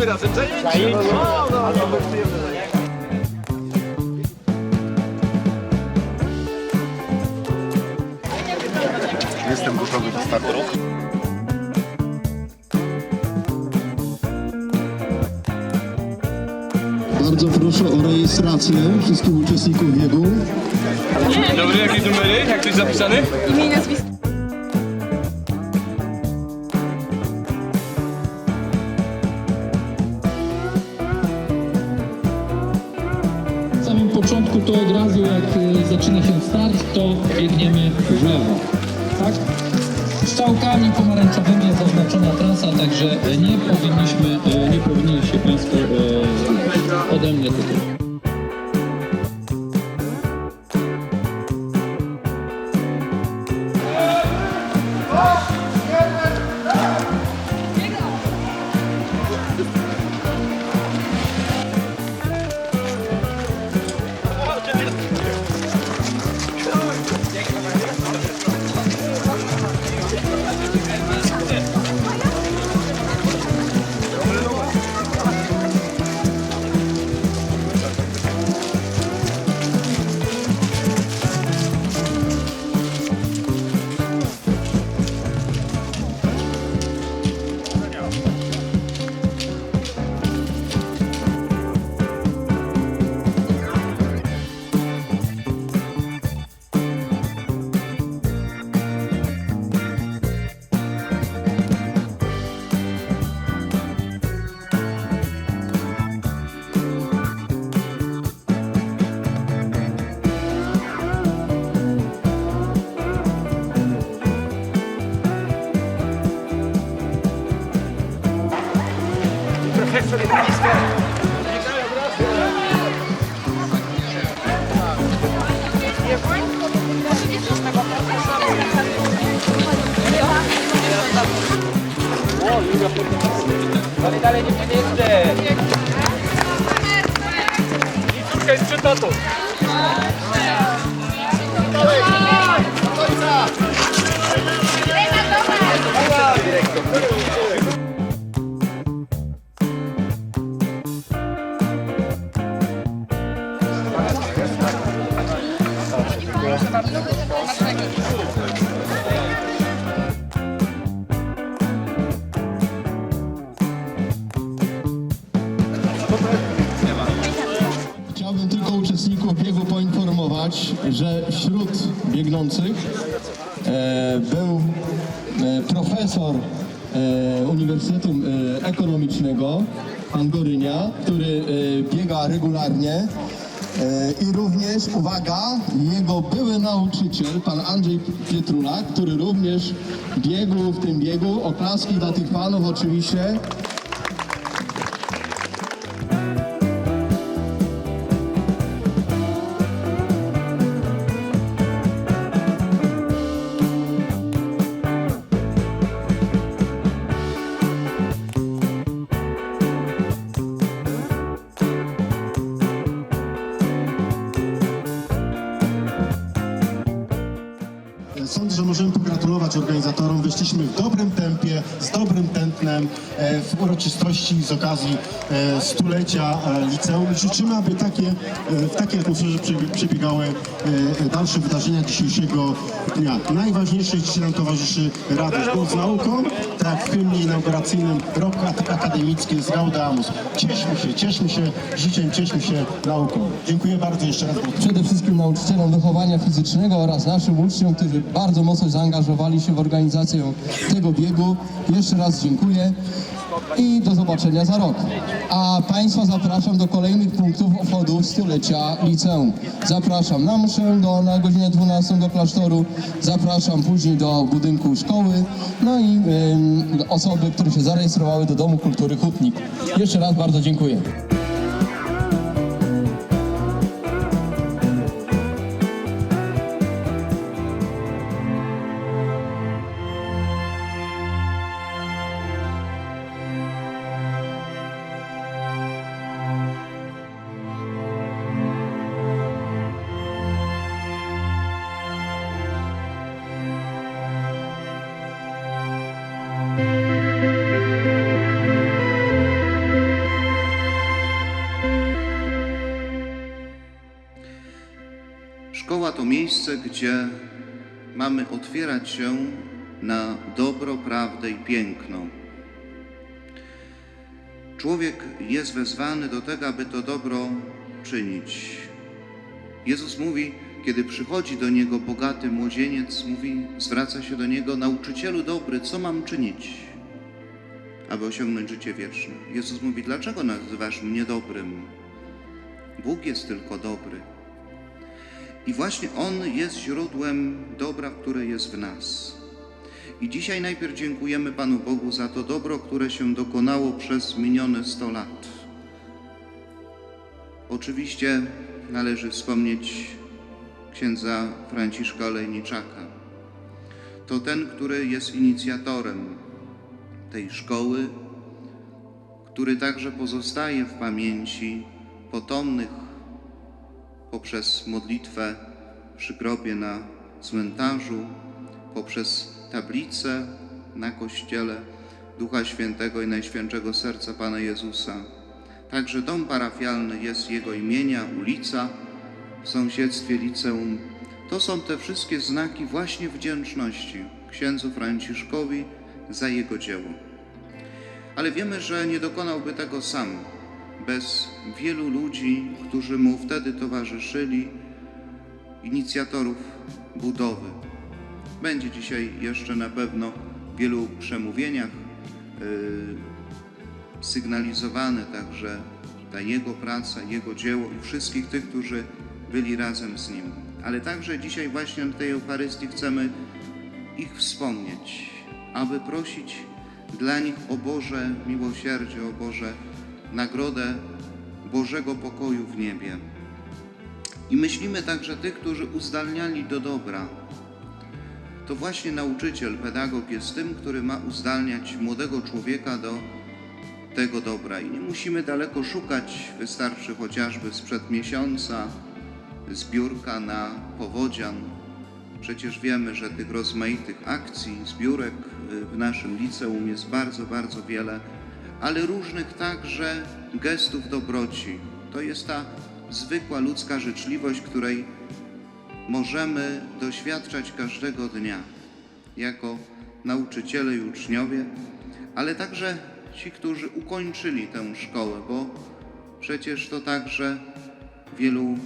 No, mieliśmy razem zajęcia. Jestem gotowy do startu. Bardzo proszę o rejestrację wszystkich uczestników biegu. Dobry, jakie numery? Jak ktoś zapisany? Imię i nazwisko. To biegniemy w lewo. Tak? Strzałkami pomarańczowymi jest zaznaczona trasa, także nie powinniśmy, Chciałbym tylko uczestników biegu poinformować, że wśród biegnących e, był e, profesor e, Uniwersytetu e, Ekonomicznego, pan Gorynia, który e, biega regularnie. E, I również, uwaga, jego były nauczyciel, pan Andrzej Pietrula, który również biegł w tym biegu. Oklaski dla tych panów oczywiście. No, uroczystości z okazji e, stulecia e, liceum. Życzymy, aby takie, e, w takiej atmosferze przebi- przebiegały dalsze wydarzenia dzisiejszego dnia. Najważniejsze dzisiaj nam towarzyszy radość, bo z nauką, tak jak w hymnie inauguracyjnym rok ak- akademicki jest Gaudamus. Cieszmy się, cieszmy się życiem, cieszmy się nauką. Dziękuję bardzo jeszcze raz. przede wszystkim nauczycielom wychowania fizycznego oraz naszym uczniom, którzy bardzo mocno zaangażowali się w organizację tego biegu. Jeszcze raz dziękuję i do zobaczenia za rok. A Państwa zapraszam do kolejnych punktów obchodów stulecia liceum. Zapraszam na mszę do, na godzinę 12 do klasztoru, zapraszam później do budynku szkoły, no i osoby, które się zarejestrowały do Domu Kultury Hutnik. Jeszcze raz bardzo dziękuję. To miejsce, gdzie mamy otwierać się na dobro, prawdę i piękno. Człowiek jest wezwany do tego, aby to dobro czynić. Jezus mówi, kiedy przychodzi do niego bogaty młodzieniec, mówi, zwraca się do niego, nauczycielu dobry, co mam czynić, aby osiągnąć życie wieczne? Jezus mówi, dlaczego nazywasz mnie dobrym? Bóg jest tylko dobry. I właśnie On jest źródłem dobra, które jest w nas. I dzisiaj najpierw dziękujemy Panu Bogu za to dobro, które się dokonało przez minione 100 lat. Oczywiście należy wspomnieć księdza Franciszka Olejniczaka. To ten, który jest inicjatorem tej szkoły, który także pozostaje w pamięci potomnych poprzez modlitwę przy grobie na cmentarzu, poprzez tablicę na kościele Ducha Świętego i Najświętszego Serca Pana Jezusa. Także dom parafialny jest jego imienia, ulica w sąsiedztwie liceum. To są te wszystkie znaki właśnie wdzięczności księdzu Franciszkowi za jego dzieło. Ale wiemy, że nie dokonałby tego sam, bez wielu ludzi, którzy mu wtedy towarzyszyli, inicjatorów budowy. Będzie dzisiaj jeszcze na pewno w wielu przemówieniach yy, sygnalizowane także ta jego praca, jego dzieło i wszystkich tych, którzy byli razem z nim. Ale także dzisiaj właśnie na tej Eucharystii chcemy ich wspomnieć, aby prosić dla nich o Boże miłosierdzie, o Boże nagrodę Bożego pokoju w niebie. I myślimy także tych, którzy uzdalniali do dobra. To właśnie nauczyciel, pedagog jest tym, który ma uzdalniać młodego człowieka do tego dobra. I nie musimy daleko szukać, wystarczy chociażby sprzed miesiąca zbiórka na powodzian. Przecież wiemy, że tych rozmaitych akcji, zbiórek w naszym liceum jest bardzo, bardzo wiele, ale różnych także gestów dobroci. To jest ta zwykła ludzka życzliwość, której możemy doświadczać każdego dnia jako nauczyciele i uczniowie, ale także ci, którzy ukończyli tę szkołę, bo przecież to także wielu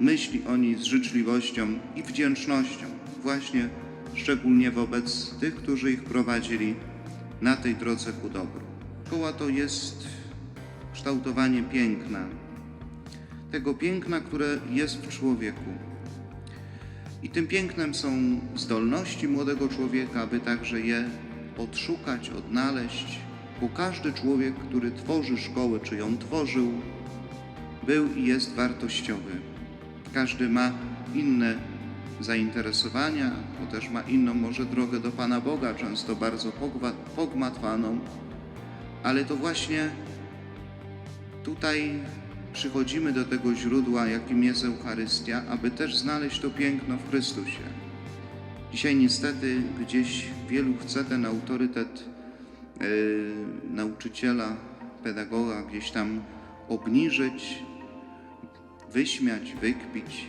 myśli o niej z życzliwością i wdzięcznością, właśnie szczególnie wobec tych, którzy ich prowadzili na tej drodze ku dobru. Szkoła to jest kształtowanie piękna, tego piękna, które jest w człowieku. I tym pięknem są zdolności młodego człowieka, aby także je odszukać, odnaleźć, bo każdy człowiek, który tworzy szkołę, czy ją tworzył, był i jest wartościowy. Każdy ma inne zainteresowania, bo też ma inną może drogę do Pana Boga, często bardzo pogmatwaną, ale to właśnie tutaj przychodzimy do tego źródła, jakim jest Eucharystia, aby też znaleźć to piękno w Chrystusie. Dzisiaj niestety gdzieś wielu chce ten autorytet yy, nauczyciela, pedagoga gdzieś tam obniżyć, wyśmiać, wykpić.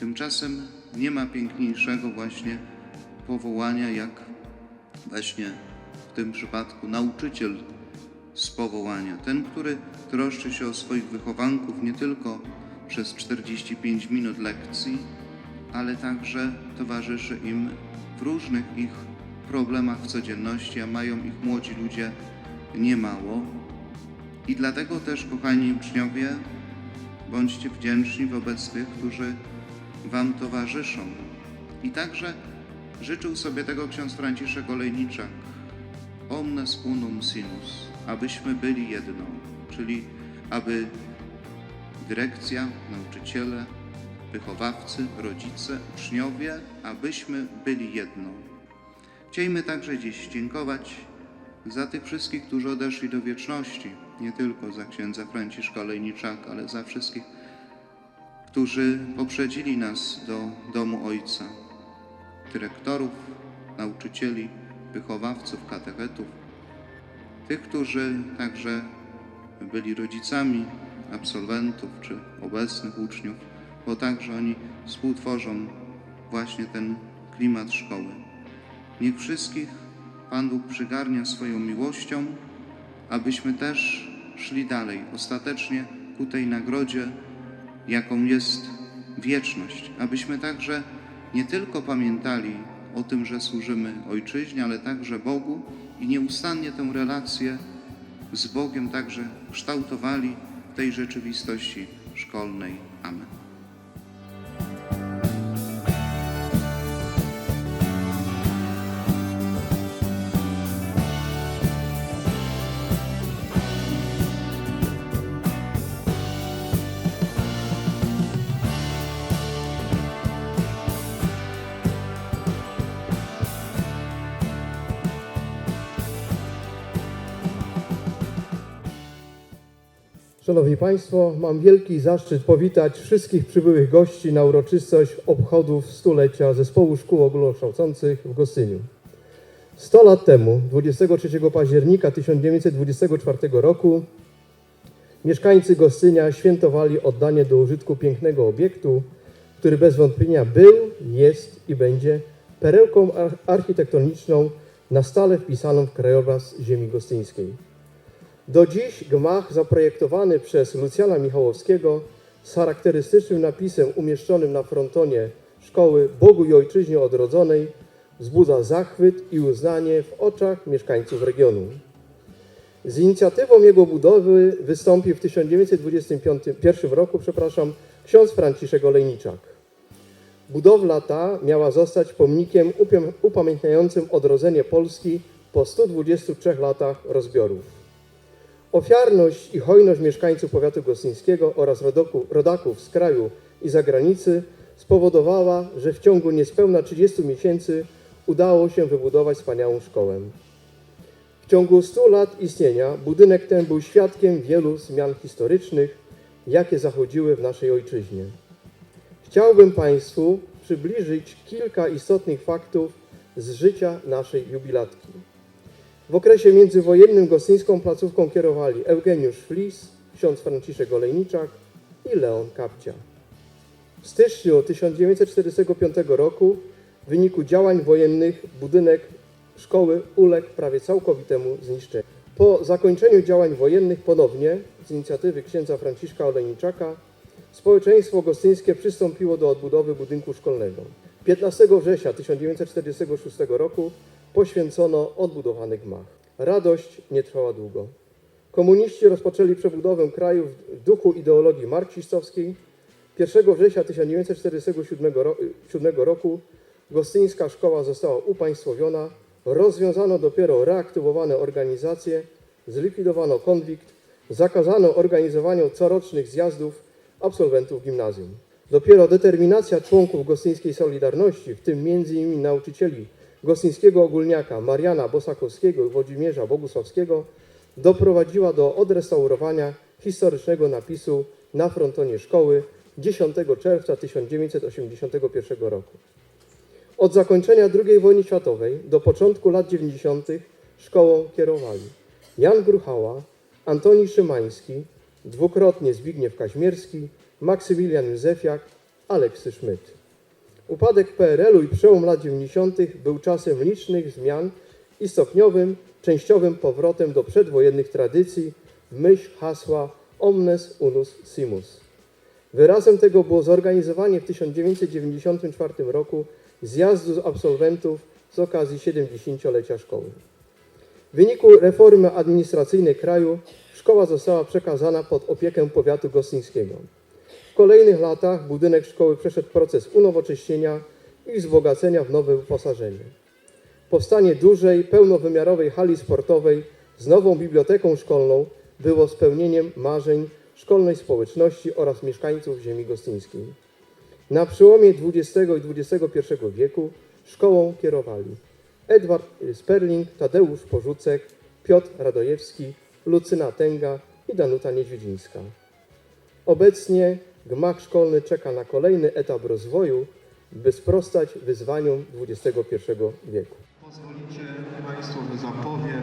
Tymczasem nie ma piękniejszego właśnie powołania, jak właśnie w tym przypadku nauczyciel z powołania. Ten, który troszczy się o swoich wychowanków nie tylko przez 45 minut lekcji, ale także towarzyszy im w różnych ich problemach w codzienności, a mają ich młodzi ludzie niemało. I dlatego też, kochani uczniowie, bądźcie wdzięczni wobec tych, którzy Wam towarzyszą. I także życzył sobie tego ksiądz Franciszek Olejniczak, omnes unum sinus, abyśmy byli jedno, czyli aby dyrekcja, nauczyciele, wychowawcy, rodzice, uczniowie, abyśmy byli jedno. Chciejmy także dziś dziękować za tych wszystkich, którzy odeszli do wieczności, nie tylko za księdza Franciszka Olejniczaka, ale za wszystkich, którzy poprzedzili nas do domu Ojca, dyrektorów, nauczycieli, wychowawców, katechetów, tych, którzy także byli rodzicami absolwentów czy obecnych uczniów bo także oni współtworzą właśnie ten klimat szkoły. Niech wszystkich Pan Bóg przygarnia swoją miłością, abyśmy też szli dalej, ostatecznie ku tej nagrodzie, jaką jest wieczność, abyśmy także nie tylko pamiętali o tym, że służymy Ojczyźnie, ale także Bogu i nieustannie tę relację z Bogiem także kształtowali w tej rzeczywistości szkolnej. Amen. Szanowni Państwo, mam wielki zaszczyt powitać wszystkich przybyłych gości na uroczystość obchodów stulecia Zespołu Szkół Ogólnokształcących w Gostyniu. 100 lat temu, 23 października 1924 roku, mieszkańcy Gostynia świętowali oddanie do użytku pięknego obiektu, który bez wątpienia był, jest i będzie perełką ar- architektoniczną na stale wpisaną w krajobraz ziemi gostyńskiej. Do dziś gmach zaprojektowany przez Lucjana Michałowskiego z charakterystycznym napisem umieszczonym na frontonie szkoły Bogu i Ojczyźnie Odrodzonej wzbudza zachwyt i uznanie w oczach mieszkańców regionu. Z inicjatywą jego budowy wystąpił w 1921 roku przepraszam, ksiądz Franciszek Olejniczak. Budowla ta miała zostać pomnikiem upamiętniającym odrodzenie Polski po 123 latach rozbiorów. Ofiarność i hojność mieszkańców powiatu gostyńskiego oraz rodoku, rodaków z kraju i zagranicy spowodowała, że w ciągu niespełna 30 miesięcy udało się wybudować wspaniałą szkołę. W ciągu 100 lat istnienia budynek ten był świadkiem wielu zmian historycznych, jakie zachodziły w naszej ojczyźnie. Chciałbym Państwu przybliżyć kilka istotnych faktów z życia naszej jubilatki. W okresie międzywojennym gostyńską placówką kierowali Eugeniusz Flis, ksiądz Franciszek Olejniczak i Leon Kapcia. W styczniu 1945 roku w wyniku działań wojennych budynek szkoły uległ prawie całkowitemu zniszczeniu. Po zakończeniu działań wojennych ponownie z inicjatywy księdza Franciszka Olejniczaka społeczeństwo gostyńskie przystąpiło do odbudowy budynku szkolnego. 15 września 1946 roku poświęcono odbudowany gmach. Radość nie trwała długo. Komuniści rozpoczęli przebudowę kraju w duchu ideologii marksistowskiej. 1 września 1947 ro- 7 roku gostyńska szkoła została upaństwowiona, rozwiązano dopiero reaktywowane organizacje, zlikwidowano konwikt, zakazano organizowania corocznych zjazdów absolwentów gimnazjum. Dopiero determinacja członków gostyńskiej Solidarności, w tym m.in. nauczycieli gostyńskiego ogólniaka Mariana Bosakowskiego i Włodzimierza Bogusławskiego, doprowadziła do odrestaurowania historycznego napisu na frontonie szkoły 10 czerwca 1981 roku. Od zakończenia II wojny światowej do początku lat 90. szkołą kierowali Jan Gruchała, Antoni Szymański, dwukrotnie Zbigniew Kaźmierski, Maksymilian Józefiak, Aleksy Szmyt. Upadek PRL-u i przełom lat 90. był czasem licznych zmian i stopniowym, częściowym powrotem do przedwojennych tradycji w myśl hasła Omnes Unus Simus. Wyrazem tego było zorganizowanie w 1994 roku zjazdu absolwentów z okazji 70-lecia szkoły. W wyniku reformy administracyjnej kraju szkoła została przekazana pod opiekę powiatu gostyńskiego. Kolejnych latach budynek szkoły przeszedł proces unowocześnienia i wzbogacenia w nowe wyposażenie. Powstanie dużej, pełnowymiarowej hali sportowej z nową biblioteką szkolną było spełnieniem marzeń szkolnej społeczności oraz mieszkańców ziemi gostyńskiej. Na przełomie XX i XXI wieku szkołą kierowali Edward Sperling, Tadeusz Porzucek, Piotr Radojewski, Lucyna Tęga i Danuta Niedźwiedzińska. Obecnie gmach szkolny czeka na kolejny etap rozwoju, by sprostać wyzwaniom XXI wieku. Pozwolicie Państwo, że zapowiem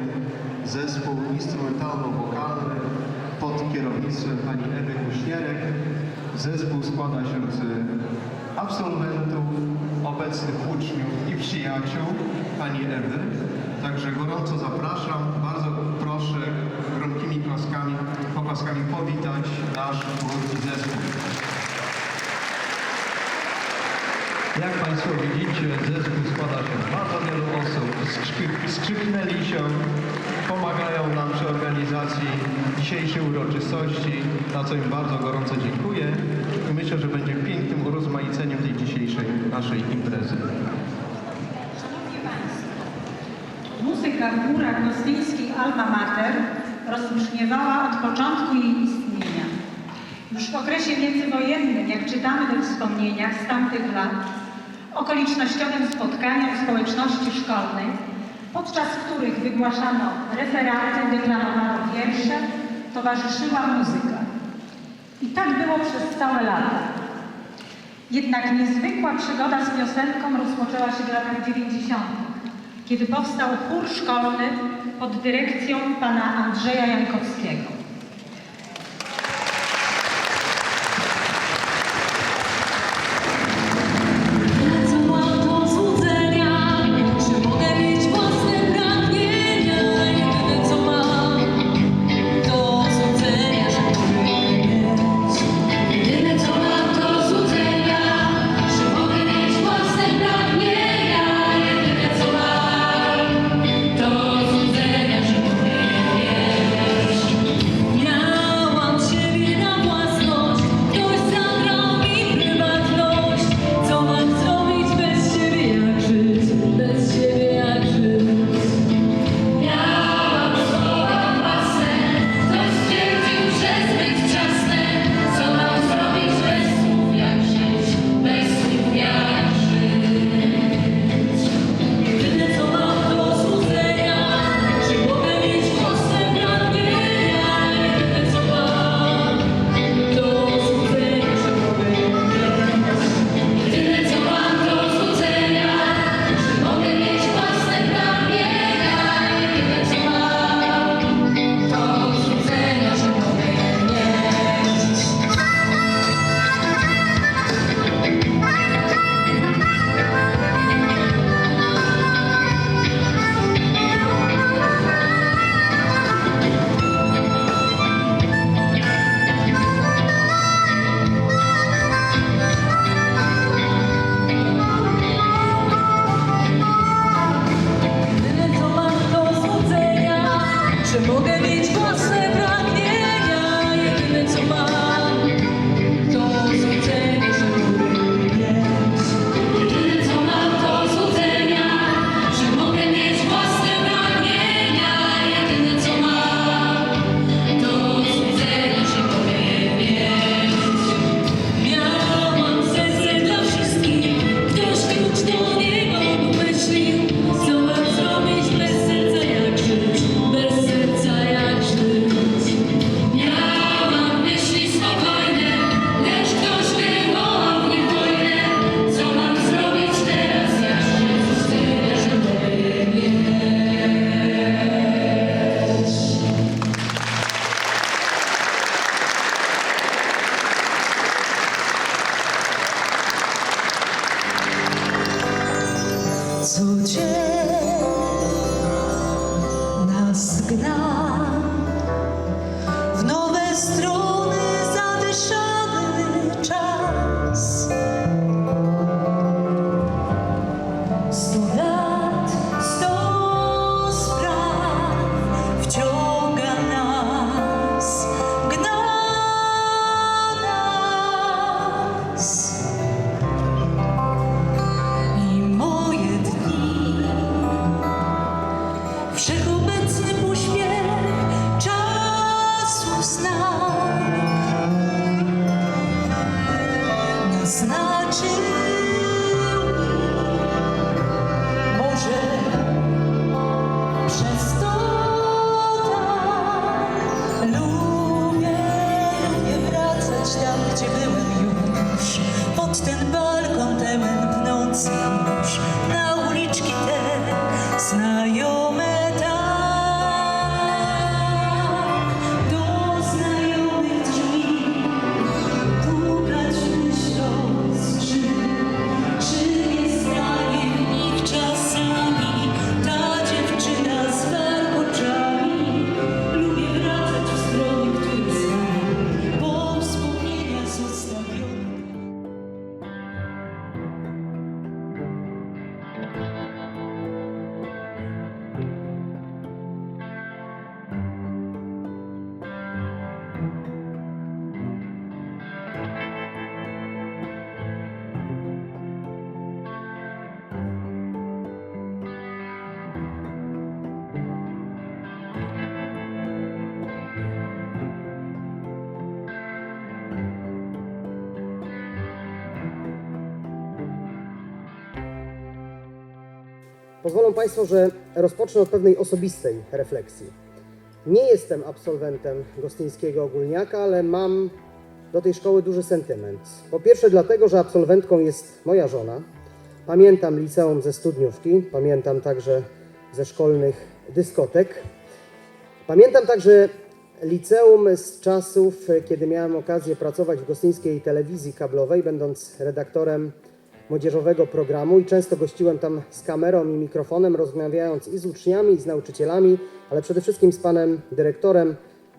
zespół instrumentalno-wokalny pod kierownictwem pani Ewy Kuśnierek Zespół składa się z absolwentów, obecnych uczniów i przyjaciół pani Ewy. Także gorąco zapraszam. Bardzo proszę gromkimi klaskami, poklaskami powitać nasz zespół. Jak Państwo widzicie, zespół składa się bardzo wielu osób. Skrzyp- Skrzypnęli się, pomagają nam przy organizacji dzisiejszej uroczystości, za co im bardzo gorąco dziękuję. I myślę, że będzie pięknym urozmaiceniem tej dzisiejszej naszej imprezy. Szanowni Państwo, muzyka w murach gostyńskiej Alma Mater rozbrzmiewała od początku jej istnienia. Już w okresie międzywojennym, jak czytamy we wspomnieniach z tamtych lat, okolicznościowym spotkaniom społeczności szkolnej, podczas których wygłaszano referaty, deklamowano wiersze, towarzyszyła muzyka. I tak było przez całe lata. Jednak niezwykła przygoda z piosenką rozpoczęła się w latach 90., kiedy powstał chór szkolny pod dyrekcją pana Andrzeja Jankowskiego. Pozwolą Państwo, że rozpocznę od pewnej osobistej refleksji. Nie jestem absolwentem gostyńskiego ogólniaka, ale mam do tej szkoły duży sentyment. Po pierwsze dlatego, że absolwentką jest moja żona. Pamiętam liceum ze studniówki, pamiętam także ze szkolnych dyskotek. Pamiętam także liceum z czasów, kiedy miałem okazję pracować w gostyńskiej telewizji kablowej, będąc redaktorem młodzieżowego programu i często gościłem tam z kamerą i mikrofonem, rozmawiając i z uczniami, i z nauczycielami, ale przede wszystkim z panem dyrektorem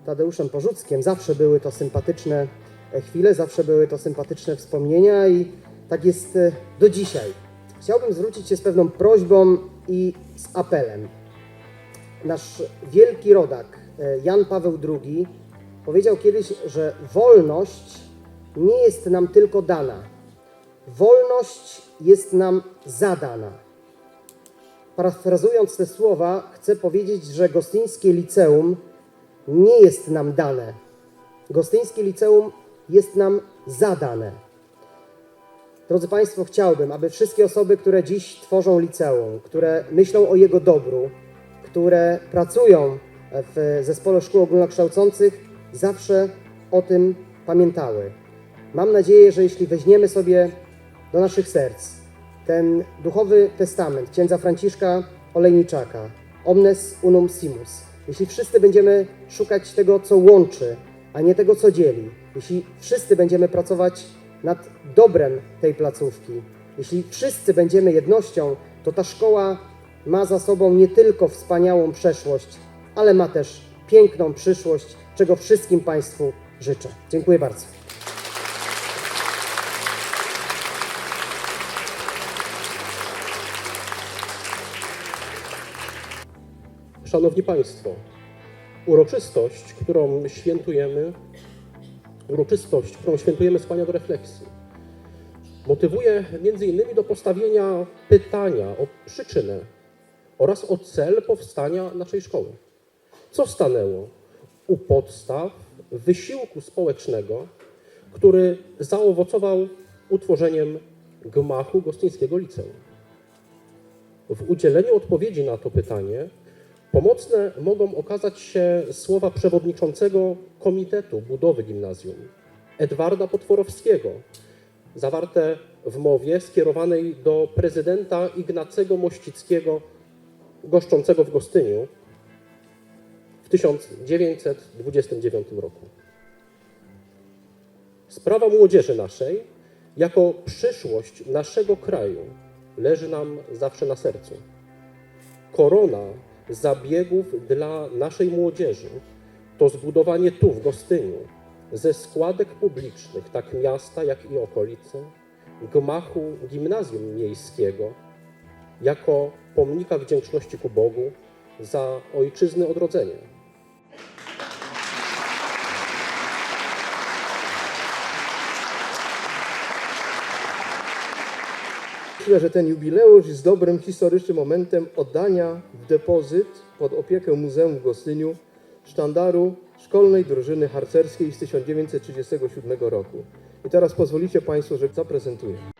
Tadeuszem Porzuckiem. Zawsze były to sympatyczne e, chwile, zawsze były to sympatyczne wspomnienia i tak jest e, do dzisiaj. Chciałbym zwrócić się z pewną prośbą i z apelem. Nasz wielki rodak e, Jan Paweł II powiedział kiedyś, że wolność nie jest nam tylko dana, wolność jest nam zadana. Parafrazując te słowa, chcę powiedzieć, że gostyńskie liceum nie jest nam dane. Gostyńskie liceum jest nam zadane. Drodzy Państwo, chciałbym, aby wszystkie osoby, które dziś tworzą liceum, które myślą o jego dobru, które pracują w zespole szkół ogólnokształcących, zawsze o tym pamiętały. Mam nadzieję, że jeśli weźmiemy sobie do naszych serc ten duchowy testament księdza Franciszka Olejniczaka, Omnes Unum Simus, jeśli wszyscy będziemy szukać tego, co łączy, a nie tego, co dzieli, jeśli wszyscy będziemy pracować nad dobrem tej placówki, jeśli wszyscy będziemy jednością, to ta szkoła ma za sobą nie tylko wspaniałą przeszłość, ale ma też piękną przyszłość, czego wszystkim Państwu życzę. Dziękuję bardzo. Szanowni Państwo, uroczystość, którą świętujemy, uroczystość, którą świętujemy skłania do refleksji. Motywuje między innymi do postawienia pytania o przyczynę oraz o cel powstania naszej szkoły. Co stanęło u podstaw wysiłku społecznego, który zaowocował utworzeniem gmachu Gostyńskiego Liceum? W udzieleniu odpowiedzi na to pytanie Pomocne mogą okazać się słowa przewodniczącego Komitetu Budowy Gimnazjum, Edwarda Potworowskiego, zawarte w mowie skierowanej do prezydenta Ignacego Mościckiego, goszczącego w Gostyniu w 1929 roku. Sprawa młodzieży naszej, jako przyszłość naszego kraju, leży nam zawsze na sercu. Korona zabiegów dla naszej młodzieży to zbudowanie tu, w Gostyniu, ze składek publicznych, tak miasta, jak i okolicy, gmachu gimnazjum miejskiego, jako pomnika wdzięczności ku Bogu za ojczyzny odrodzenie. Myślę, że ten jubileusz jest dobrym historycznym momentem oddania w depozyt pod opiekę Muzeum w Gostyniu sztandaru szkolnej drużyny harcerskiej z 1937 roku. I teraz pozwolicie Państwo, że zaprezentuję.